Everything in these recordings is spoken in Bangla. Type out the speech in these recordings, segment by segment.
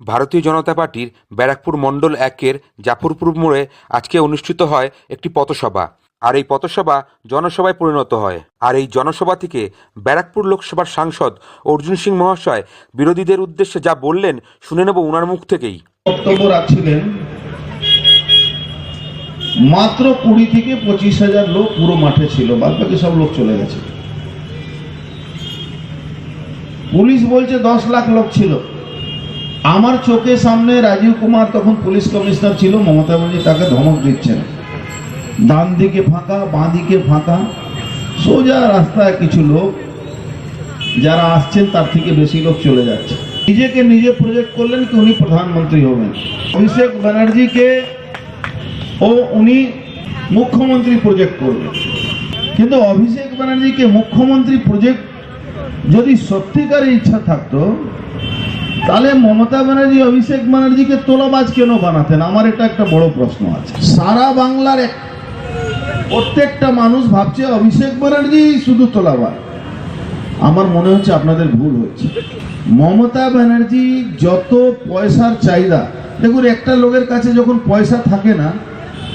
ভারতীয় জনতা পার্টির ব্যারাকপুর মণ্ডল একের জাফরপুর মোড়ে আজকে অনুষ্ঠিত হয় একটি পথসভা। আর এই পথসভা জনসভায় পরিণত হয়। আর এই জনসভা থেকে ব্যারাকপুর লোকসভার সাংসদ অর্জুন সিং মহাশয় বিরোধীদের উদ্দেশ্যে যা বললেন শুনে নেব উনার মুখ থেকেই। মাত্র কুড়ি থেকে পঁচিশ হাজার লোক পুরো মাঠে ছিল বাদ বাকি সব লোক চলে গেছে। পুলিশ বলছে দশ লাখ লোক ছিল। আমার চোখের সামনে রাজীব কুমার, তখন পুলিশ কমিশনার ছিল, মমতা ব্যানার্জি তাকে ধমক দিচ্ছেন। ডান দিকে ফাঁকা, বাঁ দিকে ফাঁকা, সোজা রাস্তায় কিছু লোক, যারা আসছেন তার থেকে বেশি লোক চলে যাচ্ছে। নিজেকে নিজে প্রজেক্ট করলেন কি উনি প্রধানমন্ত্রী হবেন। অভিষেক ব্যানার্জিকে ও উনি মুখ্যমন্ত্রী প্রজেক্ট করবেন। কিন্তু অভিষেক ব্যানার্জিকে মুখ্যমন্ত্রী প্রজেক্ট যদি সত্যিকারের ইচ্ছা থাকতো তাহলে মমতা ব্যানার্জি, অভিষেক ব্যানার্জিকে তোলাবাজ কেন বানাতেন? আমার এটা একটা বড় প্রশ্ন আছে। সারা বাংলার এক প্রত্যেকটা মানুষ ভাবছে অভিষেক ব্যানার্জি শুধু তোলাবাজ। আমার মনে হচ্ছে আপনাদের ভুল হচ্ছে। মমতা ব্যানার্জি যত পয়সার চাহিদা দেখুন, একটা লোকের কাছে যখন পয়সা থাকে না,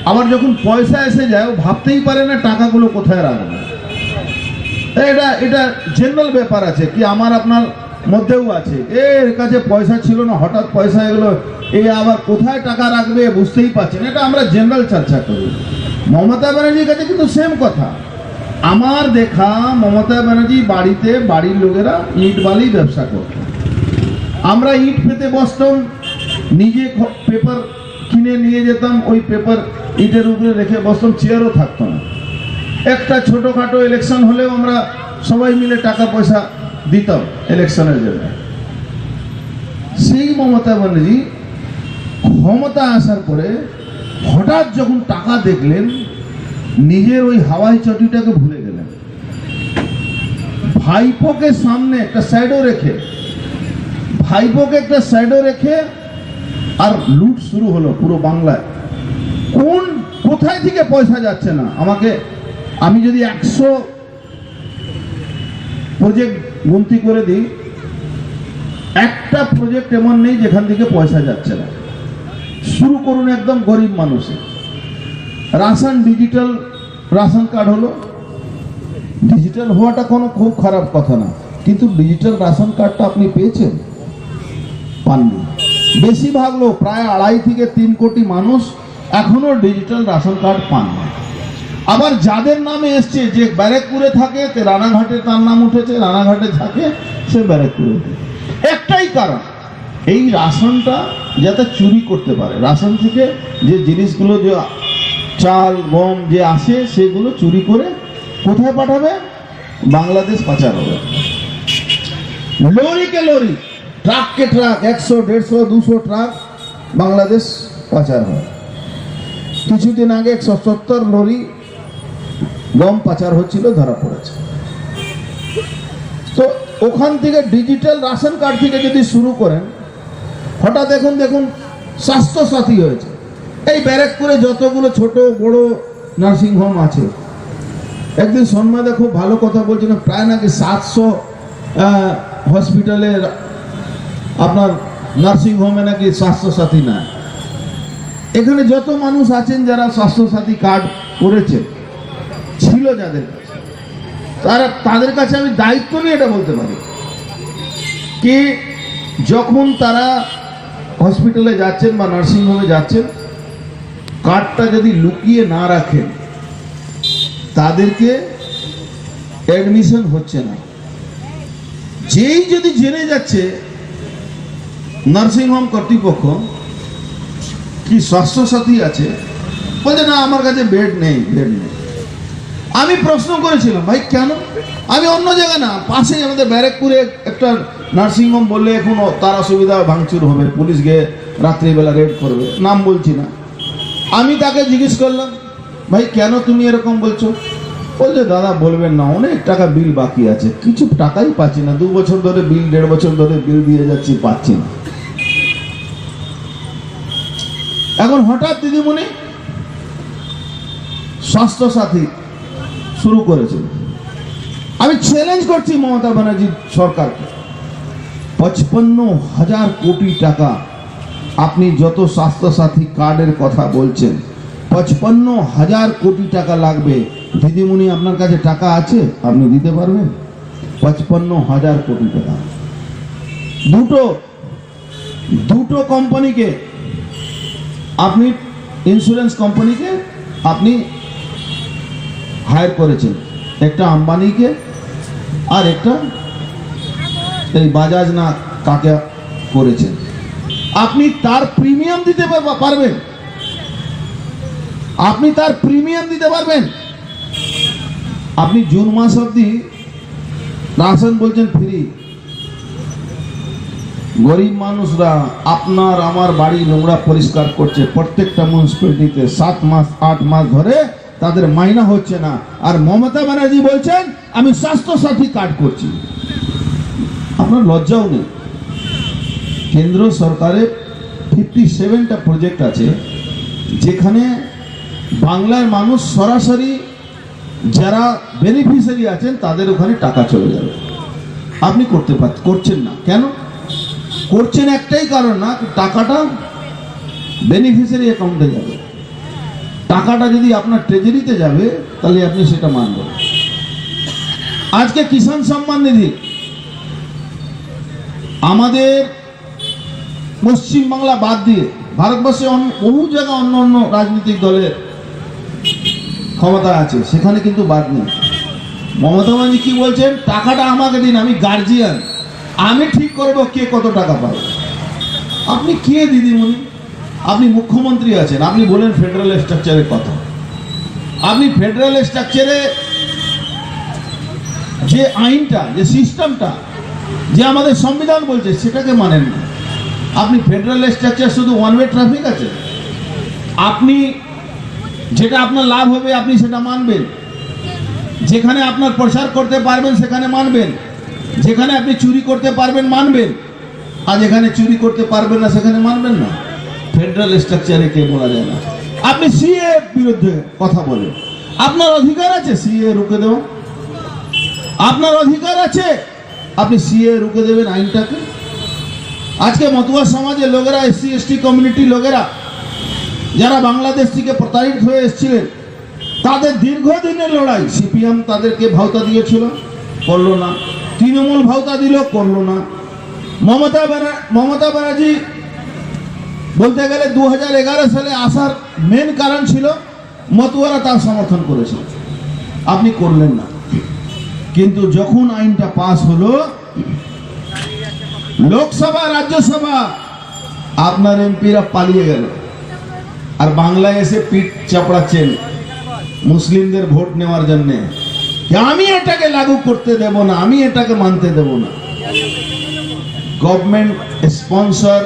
আবার যখন পয়সা এসে যায়, ও ভাবতেই পারে না টাকাগুলো কোথায় রাখবে। এটা এটা জেনারেল ব্যাপার আছে কি আমার আপনার মধ্যেও আছে। এর কাছে পয়সা ছিল না, হঠাৎ পয়সা এগুলো এ আবার কোথায় টাকা রাখবে বুঝতেই পারছেন এটা আমরা জেনারেল চর্চা করি। মমতা ব্যানার্জির কাছে কিন্তু সেম কথা। আমার দেখা, মমতা ব্যানার্জি বাড়িতে বাড়ির লোকেরা ইট বালি ব্যবসা করত। আমরা ইট পেতে বসতাম, নিজে পেপার কিনে নিয়ে যেতাম, ওই পেপার ইটের উপরে রেখে বসতাম চেয়ারও থাকতো না। একটা ছোটোখাটো ইলেকশন হলেও আমরা সবাই মিলে টাকা পয়সা দিতাম ইলেকশনের জন্য। সেই মমতা ব্যানার্জি ক্ষমতা আসার পরে হঠাৎ যখন টাকা দেখলেন, নিজের ওই হাওয়াই চটিটাকে ভুলে গেলেন। ভাইপোকে সামনে একটা সাইডও রেখে, ভাইপোকে একটা সাইডও রেখে আর লুট শুরু হলো পুরো বাংলায়। কোন, কোথায় থেকে পয়সা যাচ্ছে না? আমাকে, আমি যদি একশো প্রজেক্ট গুনতি করে দিই, একটা প্রজেক্ট এমন নেই যেখান থেকে পয়সা যাচ্ছে না। শুরু করুন একদম গরিব মানুষে। রাশন ডিজিটাল রাশন কার্ড হলো। ডিজিটাল হওয়াটা কোনো খুব খারাপ কথা না। কিন্তু ডিজিটাল রাশন কার্ডটা আপনি পেয়েছেন? পাননি। বেশিরভাগ লোক, প্রায় আড়াই থেকে তিন কোটি মানুষ এখনও ডিজিটাল রাশন কার্ড পান না আবার যাদের নামে এসছে, যে ব্যারেকপুরে থাকে রানাঘাটে তার নাম উঠেছে, রানাঘাটে থাকে, সে ব্যারেকপুরে একটাই কারণ, এই রাশনটা যাতে চুরি করতে পারে। রাশন থেকে যে জিনিসগুলো, যে চাল, গম যে আসে, সেগুলো চুরি করে কোথায় পাঠাবে? বাংলাদেশ পাচার হবে। লরিকে লরি, ট্রাককে ট্রাক, একশো, দেড়শো, দুশো ট্রাক বাংলাদেশ পাচার হয়। কিছুদিন আগে একশো সত্তর লরি গম পাচার হচ্ছিল, ধরা পড়েছে। তো ওখান থেকে ডিজিটাল রাশন কার্ড থেকে যদি শুরু করেন, হঠাৎ এখন দেখুন স্বাস্থ্য সাথী হয়েছে। এই ব্যারাকপুরে যতগুলো ছোট, বড় নার্সিংহোম আছে, একদিন সন্মাদে খুব ভালো কথা বলছিলেন, প্রায় নাকি সাতশো হসপিটালে আপনার নার্সিংহোমে নাকি স্বাস্থ্যসাথী না এখানে যত মানুষ আছেন যারা স্বাস্থ্যসাথী কার্ড করেছে ছিল যাদের। কাছে তারা, তাদের কাছে আমি দায়িত্ব নিয়ে এটা বলতে পারি। কি যখন তারা হসপিটালে যাচ্ছেন বা নার্সিংহোমে যাচ্ছেন, কার্ডটা যদি লুকিয়ে না রাখেন, তাদেরকে অ্যাডমিশন হচ্ছে না। যেই যদি জেনে যাচ্ছে নার্সিংহোম কর্তৃপক্ষ কি স্বাস্থ্যসাথী আছে, বলছে, না, আমার কাছে বেড নেই বেড নেই। আমি প্রশ্ন করেছিলাম, ভাই, কেন? আমি অন্য জায়গায় না, পাশেই আমাদের ব্যারেকপুরে একটা নার্সিংহোম বললে এখন তার অসুবিধা ভাঙচুর হবে, পুলিশ গিয়ে রাত্রিবেলা রেড করবে, নাম বলছি না। আমি তাকে জিজ্ঞেস করলাম, ভাই, কেন তুমি এরকম বলছো? বলছে দাদা, বলবেন না, অনেক টাকা বিল বাকি আছে, কিছু টাকাই পাচ্ছি না, দু বছর ধরে বিল, দেড় বছর ধরে বিল দিয়ে যাচ্ছি, পাচ্ছি না। এখন হঠাৎ দিদিমণি স্বাস্থ্য সাথী শুরু করেছে আমি চ্যালেঞ্জ করছি মমতা ব্যানার্জি সরকারকে। পঁচপন্ন হাজার কোটি টাকা আপনি যত স্বাস্থ্যসাথী কার্ডের কথা বলছেন, পঁচপন্ন হাজার কোটি টাকা লাগবে। দিদিমণি, আপনার কাছে টাকা আছে? আপনি দিতে পারবেন? পঁচপন্ন হাজার কোটি টাকা। দুটো দুটো কোম্পানিকে আপনি ইন্স্যুরেন্স কোম্পানিকে আপনি হায়ার করেছেন। একটা আম্বানিকে আর একটা এই বাজাজ না কাকে করেছেন। আপনি তার প্রিমিয়াম দিতে পারবেন। আপনি তার প্রিমিয়াম দিতে পারবেন। আপনি জুন মাস অবধি রাশন বলছেন ফ্রি। গরিব মানুষরা আপনার, আমার বাড়ি নোংরা পরিষ্কার করছে প্রত্যেকটা মিউনিসিপ্যালিটিতে সাত মাস, আট মাস ধরে তাদের মাইনা হচ্ছে না। আর মমতা ব্যানার্জি বলছেন, আমি স্বাস্থ্য সাথী কার্ড করছি। আপনার লজ্জাও নেই। কেন্দ্র সরকারের ফিফটি সেভেনটা প্রজেক্ট আছে, যেখানে বাংলার মানুষ সরাসরি যারা বেনিফিশিয়ারি আছেন, তাদের ওখানে টাকা চলে যাবে। আপনি করতে পার, করছেন না। কেন? করছেন একটাই কারণ না, টাকাটা বেনিফিশিয়ারি অ্যাকাউন্টে যাবে। টাকাটা যদি আপনার ট্রেজারিতে যাবে, তাহলে আপনি সেটা মানবেন। আজকে কিষাণ সম্মান নিধি। আমাদের পশ্চিমবাংলা বাদ দিয়ে ভারতবর্ষে বহু জায়গা অন্য অন্য রাজনৈতিক দলের ক্ষমতা আছে, সেখানে কিন্তু বাদ নেই। মমতা ব্যানার্জি কি বলছেন? টাকাটা আমাকে দিন, আমি গার্জিয়ান আমি ঠিক করব কে কত টাকা পাবে? আপনি কে দিদিমণি? আপনি মুখ্যমন্ত্রী আছেন, আপনি বলেন ফেডারেল স্ট্রাকচারের কথা। আপনি ফেডারেল স্ট্রাকচারে যে আইনটা, যে সিস্টেমটা যে আমাদের সংবিধান বলছে, সেটাকে মানেন না। আপনি ফেডারেল স্ট্রাকচার শুধু ওয়ান ওয়ে ট্রাফিক আছে। আপনি যেটা আপনার লাভ হবে, আপনি সেটা মানবেন। যেখানে আপনার প্রচার করতে পারবেন, সেখানে মানবেন। যেখানে আপনি চুরি করতে পারবেন, মানবেন। আর যেখানে চুরি করতে পারবেন না, সেখানে মানবেন না। ফেডারেল স্ট্রাকচারে কে বলা যায় না। আপনি সিএ বিরুদ্ধে কথা বলেন। আপনার অধিকার আছে সিএ রুখে দেওয়া? আপনার অধিকার আছে? আপনি সিএ রুখে দেবেন আইনটাকে? আজকে মতুয়া সমাজের লোকেরা, এসসি, এসটি কমিউনিটি লোকেরা, যারা বাংলাদেশ থেকে প্রতারিত হয়ে এসেছিলেন, তাদের দীর্ঘদিনের লড়াই, সিপিএম তাদেরকে ভাওতা দিয়েছিল, করল না। তৃণমূল ভাওতা দিল, করল না। মমতা ব্যানার, মমতা ব্যানার্জি বলতে গেলে দু হাজার এগারো সালে আসার মেন কারণ ছিল মতুয়ারা তার সমর্থন করেছিল আপনি করলেন না। কিন্তু যখন আইনটা পাস হলো, লোকসভা, রাজ্যসভা, আপনার এমপিরা পালিয়ে গেল। আর বাংলায় এসে পিঠ চাপড়াচ্ছেন মুসলিমদের ভোট নেওয়ার জন্যে। আমি এটাকে লাগু করতে দেব না, আমি এটাকে মানতে দেব না। গভর্নমেন্ট স্পন্সর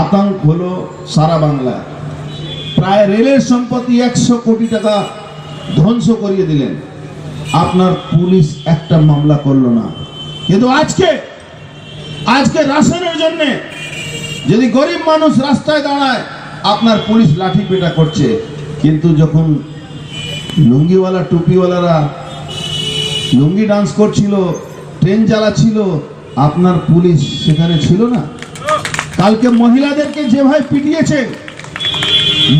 আতঙ্ক হলো সারা বাংলা। প্রায় রেলের সম্পত্তি একশো কোটি টাকা ধ্বংস করিয়ে দিলেন। আপনার পুলিশ একটা মামলা করল না। কিন্তু আজকে আজকে রাশনের জন্য যদি গরিব মানুষ রাস্তায় দাঁড়ায়, আপনার পুলিশ লাঠি পেটা করছে। কিন্তু যখন লুঙ্গিওয়ালা, টুপিওয়ালারা লুঙ্গি ডান্স করছিল ট্রেন চালাচ্ছিল, আপনার পুলিশ সেখানে ছিল না? কালকে মহিলাদেরকে যেভাবে পিটিয়েছে,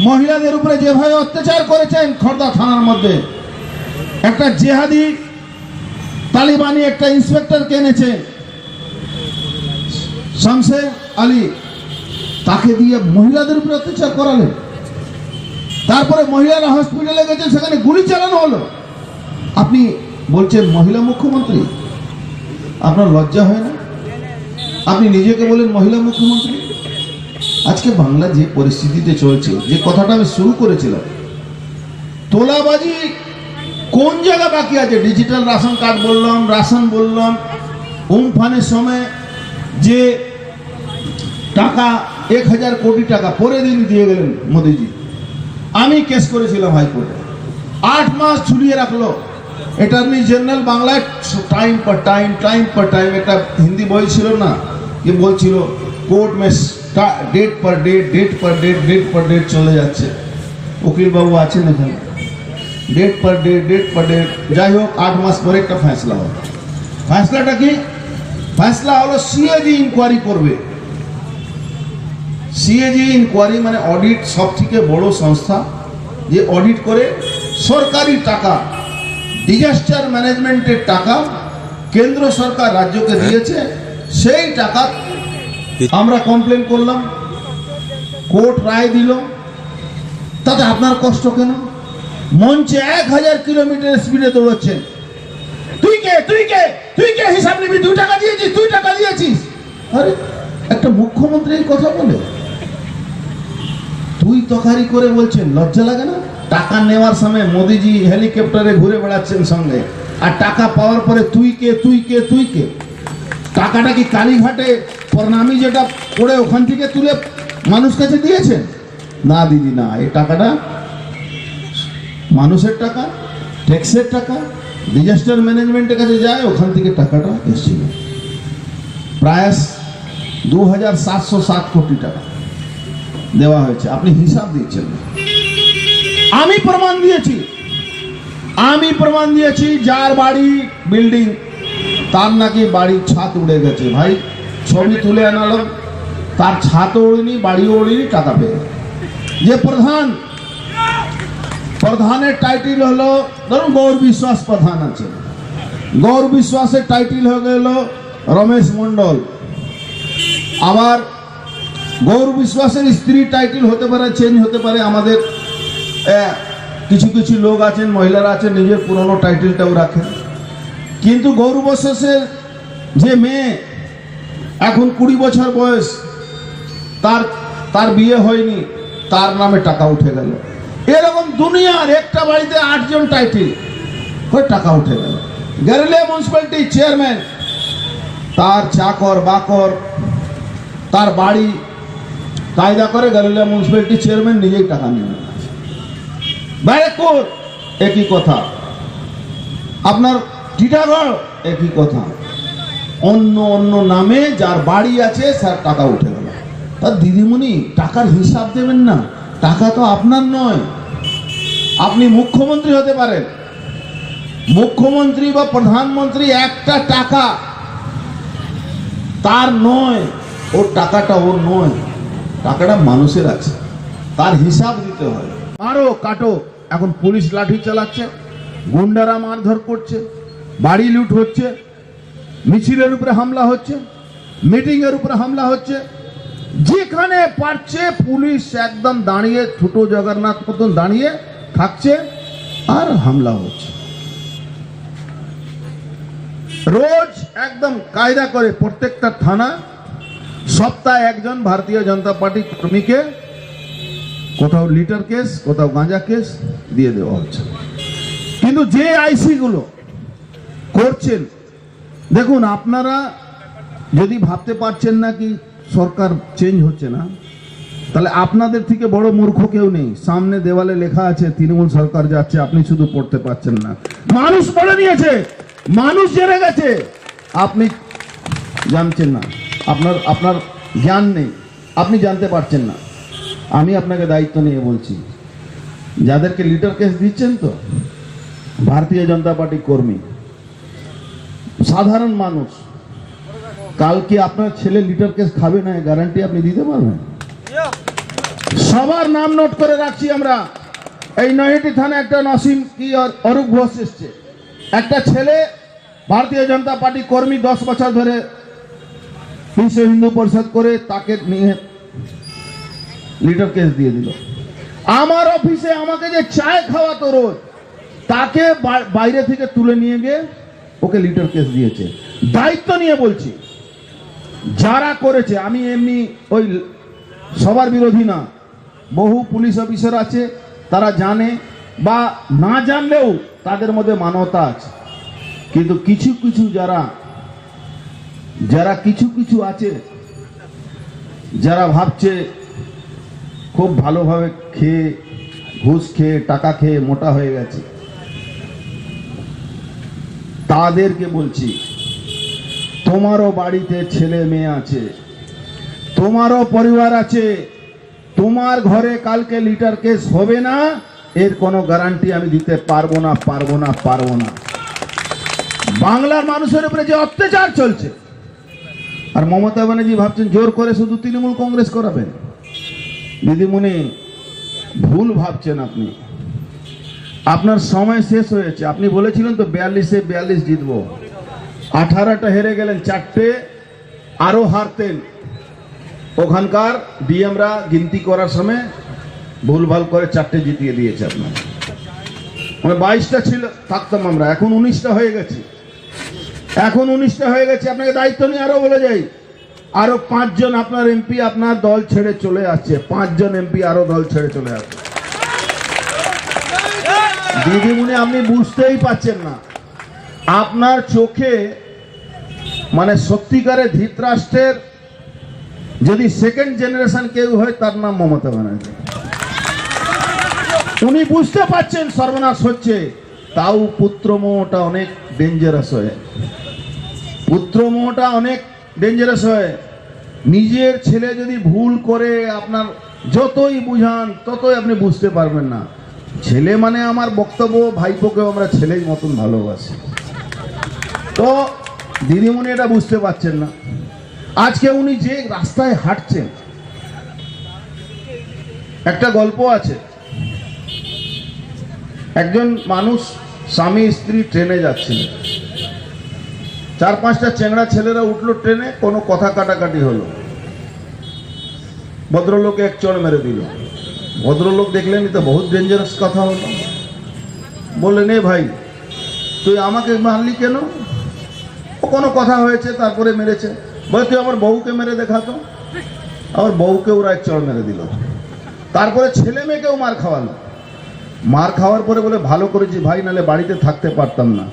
মহিলাদের উপরে যেভাবে অত্যাচার করেছেন খর্দা থানার মধ্যে, একটা জেহাদি তালিবানি একটা ইন্সপেক্টরকে এনেছে। শামসের আলী, তাকে দিয়ে মহিলাদের উপরে অত্যাচার করালেন। তারপরে মহিলারা হসপিটালে গেছেন সেখানে গুলি চালানো হলো। আপনি বলছেন মহিলা মুখ্যমন্ত্রী, আপনার লজ্জা হয় না? আপনি নিজেকে বলেন মহিলা মুখ্যমন্ত্রী? আজকে বাংলা যে পরিস্থিতিতে চলছে, যে কথাটা আমি শুরু করেছিলাম, তোলাবাজি কোন জায়গা বাকি আছে? ডিজিটাল রাশন কার্ড বললাম রাশন বললাম, উমফানের সময় যে টাকা এক হাজার কোটি টাকা পরে দিন দিয়ে গেলেন মোদিজি। আমি কেস করেছিলাম হাইকোর্টে। আট মাস ঝুলিয়ে রাখল। অ্যাটর্নি জেনারেল বাংলায় টাইম পর টাইম টাইম পর টাইম একটা হিন্দি বই ছিল না? যে বলছিল কোর্ট মে ডেট পর ডেট ডেট পর ডেট ডেট পর ডেট চলে যাচ্ছে উকিল বাবু আছেন এখানে ডেট পর ডেট ডেট পর ডেট যাই হোক আট মাস পরে একটা ফ্যাসলা হবে ফ্যাসলাটা কি ফ্যাসলা হলো সিএজি ইনকোয়ারি করবে সিএজি ইনকোয়ারি মানে অডিট সব থেকে বড় সংস্থা যে অডিট করে সরকারি টাকা ডিজাস্টার ম্যানেজমেন্টের টাকা কেন্দ্র সরকার রাজ্যকে দিয়েছে সেই টাকা আমরা কমপ্লেন করলাম কোর্ট রায় দিল। তাতে আপনার কষ্ট কেন? মঞ্চে এক হাজার কিলোমিটার স্পিডে দৌড়চ্ছেন। তুই কে? তুই কে? তুই কে হিসাব নিবি? দুই টাকা দিয়েছিস তুই টাকা দিয়েছিস। আরে একটা মুখ্যমন্ত্রী কথা বলে। তুই তকারি করে বলছেন লজ্জা লাগে না? টাকা নেওয়ার সময় মোদিজি হেলিকপ্টারে ঘুরে বেড়াচ্ছেন সঙ্গে। আর টাকা পাওয়ার পরে তুই কে তুই কে তুই কে? টাকাটা কি কালীঘাটে প্রণামী যেটা পড়ে ওখান থেকে তুলে মানুষ কাছে দিয়েছেন? না, দিদি, না, এই টাকাটা মানুষের টাকা, ট্যাক্সের টাকা ডিজাস্টার ম্যানেজমেন্টের কাছে যায়, ওখান থেকে টাকাটা এসেছিল। প্রায় দু হাজার সাতশো সাত কোটি টাকা দেওয়া হয়েছে। আপনি হিসাব দিচ্ছেন। না। আমি প্রমাণ দিয়েছি। আমি প্রমাণ দিয়েছি যার বাড়ি, বিল্ডিং তার নাকি বাড়ির ছাদ উড়ে গেছে ভাই। ছবি তুলে আনালো তার ছাদও উড়িনি বাড়িও উড়িনি টাকা পেয়ে যে প্রধান, প্রধানের টাইটেল হলো, ধরুন গৌর বিশ্বাস প্রধান আছে। গৌর বিশ্বাসের টাইটেল হয়ে গেল রমেশ মণ্ডল। আবার গৌর বিশ্বাসের স্ত্রী টাইটেল হতে পারে চেঞ্জ হতে পারে আমাদের। কিছু কিছু লোক আছেন, মহিলারা আছেন, নিজের পুরনো টাইটেলটাও রাখেন। কিন্তু গৌর বিশ্বাসের যে মেয়ে, এখন কুড়ি বছর বয়স, তার তার বিয়ে হয়নি, তার নামে টাকা উঠে গেল। এরকম দুনিয়ার একটা বাড়িতে আটজন টাইটেল, ওই টাকা উঠে গেল। গ্যারেলিয়া মিউনিসিপ্যালিটি চেয়ারম্যান তার চাকর বাকর, তার বাড়ি, কায়দা করে গ্যারেলিয়া মিউনিসিপ্যালিটি চেয়ারম্যান নিজেই টাকা নিয়ে নেয়। ব্যারেকপুর, একই কথা। আপনার একই কথা। অন্য অন্য নামে যার বাড়ি আছে, স্যার টাকা উঠে গেল। তার দিদিমণি, টাকার হিসাব দেবেন না। টাকা তো আপনার নয়। আপনি মুখ্যমন্ত্রী হতে পারেন। মুখ্যমন্ত্রী বা প্রধানমন্ত্রী একটা টাকা তার নয়। ওর টাকাটা ওর নয়। টাকাটা মানুষের আছে। তার হিসাব দিতে হয়। মারো, কাটো। এখন পুলিশ লাঠি চালাচ্ছে, গুন্ডারা মারধর করছে। বাড়ি লুট হচ্ছে, মিছিলের উপরে হামলা হচ্ছে মিটিং এর উপরে হামলা হচ্ছে, যেখানে পারছে পুলিশ একদম দাঁড়িয়ে, ছোট জগন্নাথ মতন দাঁড়িয়ে থাকছে আর হামলা হচ্ছে। রোজ একদম কায়দা করে প্রত্যেকটা থানা, সপ্তাহে একজন ভারতীয় জনতা পার্টি কর্মীকে কোথাও লিটার কেস, কোথাও গাঁজা কেস দিয়ে দেওয়া হচ্ছে। কিন্তু যে আইসি গুলো করছেন। দেখুন, আপনারা যদি ভাবতে পারছেন না কি সরকার চেঞ্জ হচ্ছে না, তাহলে আপনাদের থেকে বড় মূর্খ কেউ নেই। সামনে দেওয়ালে লেখা আছে, তৃণমূল সরকার যাচ্ছে, আপনি শুধু পড়তে পারছেন না। মানুষ পড়ে নিয়েছে, মানুষ জেনে গেছে। আপনি জানছেন না, আপনার আপনার জ্ঞান নেই, আপনি জানতে পারছেন না। আমি আপনাকে দায়িত্ব নিয়ে বলছি, যাদেরকে লিটার কেস দিচ্ছেন তো, ভারতীয় জনতা পার্টি কর্মী সাধারণ মানুষ। কালকে আপনার ছেলে লিটার কেস খাবে না গ্যারান্টি আপনি দিতে পারবেন? সবার নাম নোট করে রাখছি আমরা। এই নয়টি থানা একটা নসিম কি অরূপ ঘোষ এসছে। একটা ছেলে, ভারতীয় জনতা পার্টি কর্মী দশ বছর ধরে বিশ্ব হিন্দু পরিষদ করে তাকে নিয়ে লিটার কেস দিয়ে দিল। আমার অফিসে আমাকে যে চায় খাওয়াতো রোজ, তাকে বাইরে থেকে তুলে নিয়ে গিয়ে ওকে লিটার কেস দিয়েছে। দায়িত্ব নিয়ে বলছি, যারা করেছে, আমি এমনি ওই সবার বিরোধী না, বহু পুলিশ অফিসার আছে, তারা জানে বা না জানলেও তাদের মধ্যে মানবতা আছে। কিন্তু কিছু কিছু যারা যারা কিছু কিছু আছে, যারা ভাবছে খুব ভালোভাবে খেয়ে, ঘুষ খেয়ে, টাকা খেয়ে মোটা হয়ে গেছে। তাদেরকে বলছি, তোমারও বাড়িতে ছেলে মেয়ে আছে, তোমারও পরিবার আছে, তোমার ঘরে কালকে লিটার কেস হবে না, এর কোনো গ্যারান্টি আমি দিতে পারব না পারব না পারব না। বাংলার মানুষের উপরে যে অত্যাচার চলছে, আর মমতা ব্যানার্জি ভাবছেন জোর করে শুধু তৃণমূল কংগ্রেস করাবেন। দিদিমণি, ভুল ভাবছেন আপনি। আপনার সময় শেষ হয়েছে। আপনি বলেছিলেন তো বিয়াল্লিশে বিয়াল্লিশ জিতবো। আঠারোটা হেরে গেলেন চারটে, আরও হারতেন। ওখানকার ডিএমরা গিনতি করার সময় ভুলভাল করে চারটে জিতিয়ে দিয়েছে আপনার। মানে বাইশটা ছিল, থাকতাম আমরা। এখন উনিশটা হয়ে গেছে। এখন উনিশটা হয়ে গেছে, আপনাকে দায়িত্ব নিয়ে আরও বলে যাই। আরও পাঁচজন আপনার এমপি, আপনার দল ছেড়ে চলে আসছে। পাঁচজন এমপি আরও দল ছেড়ে চলে আসছে। দিদিমণি আপনি বুঝতেই পাচ্ছেন না। আপনার চোখে মানে সত্যিকারের ধৃতরাষ্ট্রের যদি সেকেন্ড জেনারেশন কেউ হয়, তার নাম মমতা ব্যানার্জি। উনি বুঝতে পারছেন সর্বনাশ হচ্ছে। তাও পুত্রমোহটা অনেক ডেঞ্জারাস হয়। পুত্রমোহটা অনেক ডেঞ্জারাস হয়। নিজের ছেলে যদি ভুল করে, আপনার যতই বুঝান, ততই আপনি বুঝতে পারবেন না। ছেলে মানে আমার বক্তব্য, ভাইপোকেও আমরা ছেলেই মতন ভালোবাসি। তো দিদিমণি এটা বুঝতে পারছেন না। আজকে উনি যে রাস্তায় হাঁটছেন, একটা গল্প আছে। একজন মানুষ স্বামী স্ত্রী ট্রেনে যাচ্ছিলেন চার পাঁচটা চেংড়া ছেলেরা উঠল ট্রেনে, কোনো কথা কাটাকাটি হলো। ভদ্রলোকে এক চড় মেরে দিল। ভদ্রলোক দেখলেন তো বহুত ডেঞ্জারাস কথা হলো। বললেন, এ ভাই, তুই আমাকে মারলি কেন? কোনো কথা হয়েছে, তারপরে মেরেছে। বলে, তুই আমার বউকে মেরে দেখাতো আমার বউকে ওরা এক চড় মেরে দিল। তারপরে ছেলে মেয়েকেও মার খাওয়ালো। মার খাওয়ার পরে বলে, ভালো করেছি ভাই, নালে বাড়িতে থাকতে পারতাম না।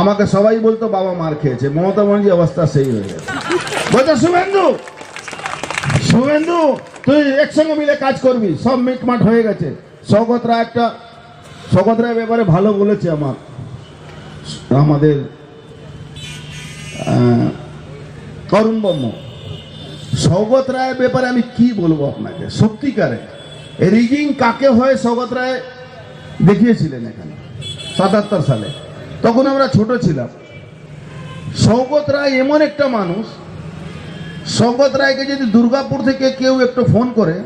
আমাকে সবাই বলতো, বাবা মার খেয়েছে। মমতা ব্যানার্জি অবস্থা সেই হয়ে গেছে। বলছে, শুভেন্দু শুভেন্দু, তুই একসঙ্গে মিলে কাজ করবি, সব মিটমাট হয়ে গেছে। সৌগত রায় একটা সৌগত রায় ব্যাপারে ভালো বলেছে আমার, আমাদের করুণ ব্রহ্ম সৌগত রায়ের ব্যাপারে আমি কি বলব আপনাকে? সত্যিকারে, রিগিং কাকে হয়ে সৌগত রায় দেখিয়েছিলেন এখানে, সাতাত্তর সালে, তখন আমরা ছোট ছিলাম। সৌগত রায় এমন একটা মানুষ সৌগত রায়কে যদি দুর্গাপুর থেকে কেউ একটু ফোন করে,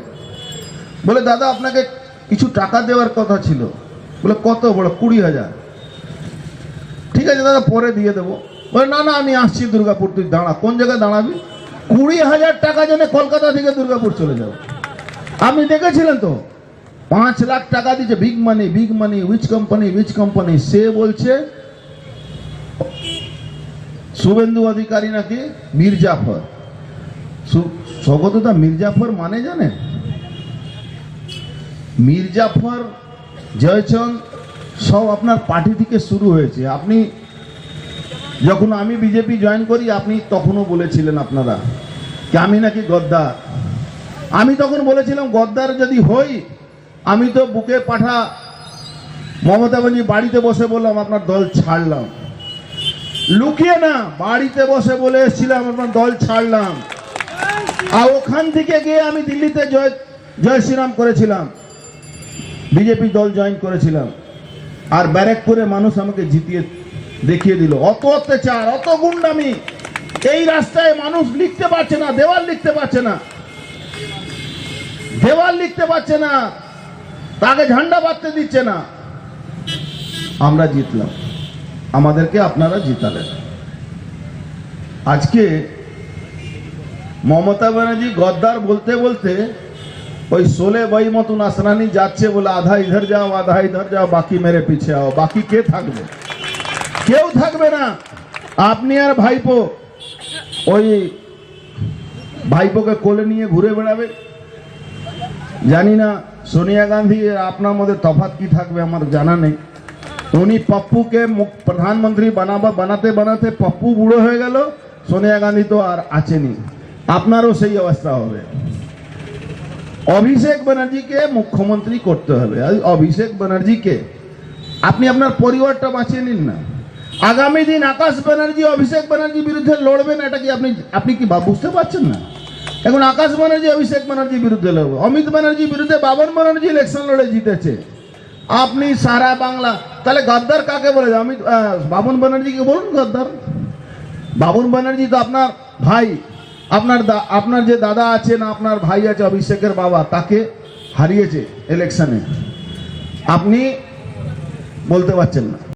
বলে, দাদা, আপনাকে কিছু টাকা দেওয়ার কথা ছিল। বলে, কত বড়? কুড়ি হাজার। ঠিক আছে দাদা, পরে দিয়ে দেবো। বলে, না না, আমি আসছি দুর্গাপুর, তুই দাঁড়া। কোন জায়গায় দাঁড়াবি? কুড়ি হাজার টাকা জন্য কলকাতা থেকে দুর্গাপুর চলে যাব। আপনি দেখেছিলেন তো? পাঁচ লাখ টাকা দিচ্ছে big money big money which company which company সে বলছে, শুভেন্দু অধিকারী নাকি, মির্জাফর। স্বগতদা মির্জাফর মানে জানেন? মির্জাফর জয়চন্দ সব আপনার পার্টি থেকে শুরু হয়েছে। আপনি যখন আমি বিজেপি জয়েন করি, আপনি তখনও বলেছিলেন আপনারা যে আমি নাকি গদ্দার? আমি তখন বলেছিলাম, গদ্দার যদি হই, আমি তো বুকে পাঠা মমতা ব্যানার্জি বাড়িতে বসে বললাম, আপনার দল ছাড়লাম। লুকিয়ে না, বাড়িতে বসে বলে এসেছিলাম, আপনার দল ছাড়লাম। আর ওখান থেকে গিয়ে আমি দিল্লিতে জয় জয় শ্রীরাম করেছিলাম। বিজেপি দল জয়েন করেছিলাম। আর ব্যারাকপুরে মানুষ আমাকে জিতিয়ে দেখিয়ে দিল। অত অত্যাচার, অত গুন্ডামি। এই রাস্তায় মানুষ লিখতে পারছে না, দেওয়াল লিখতে পারছে না। দেওয়াল লিখতে পারছে না। তাকে ঝান্ডা বাঁধতে দিচ্ছে না। আমরা জিতলাম। আমাদেরকে আপনারা জিতালেন। আজকে মমতা ব্যানার্জি গদ্দার বলতে বলতে ওই সোলে বই মতন আসরানি যাচ্ছে বলে আধা ইধার যাও, আধা ইধার যাও, বাকি মেরে পিছে আও। বাকি কে থাকবে? কেউ থাকবে না। আপনি আর ভাইপো ওই ভাইপোকে কোলে নিয়ে ঘুরে বেড়াবে? জানি না, সোনিয়া গান্ধী আপনার মধ্যে তফাৎ কি থাকবে আমার জানা নেই। উনি পপ্পুকে প্রধানমন্ত্রী বানাবা, বানাতে বানাতে পপ্পু বুড়ো হয়ে গেল, সোনিয়া গান্ধী তো আর আছেনি আপনারও সেই অবস্থা হবে। অভিষেক ব্যানার্জিকে মুখ্যমন্ত্রী করতে হবে। অভিষেক ব্যানার্জিকে। আপনি আপনার পরিবারটা বাঁচিয়ে নিন না। আগামী দিন আকাশ ব্যানার্জি, অভিষেক ব্যানার্জির বিরুদ্ধে লড়বেন, এটা কি আপনি আপনি কি বুঝতে পারছেন না? এখন আকাশ ব্যানার্জি, অভিষেক ব্যানার্জির বিরুদ্ধে লড়বে। অমিত ব্যানার্জির বিরুদ্ধে বাবন ব্যানার্জি ইলেকশন লড়ে জিতেছে। আপনি সারা বাংলা তাহলে গদ্দার কাকে বলে অমিত বাবন ব্যানার্জিকে বলুন গদ্দার। বাবন ব্যানার্জি তো আপনার ভাই। আপনার আপনার যে দাদা আছেন, আপনার ভাই আছে অভিষেকের বাবা, তাকে হারিয়েছে ইলেকশনে আপনি বলতে পারছেন না।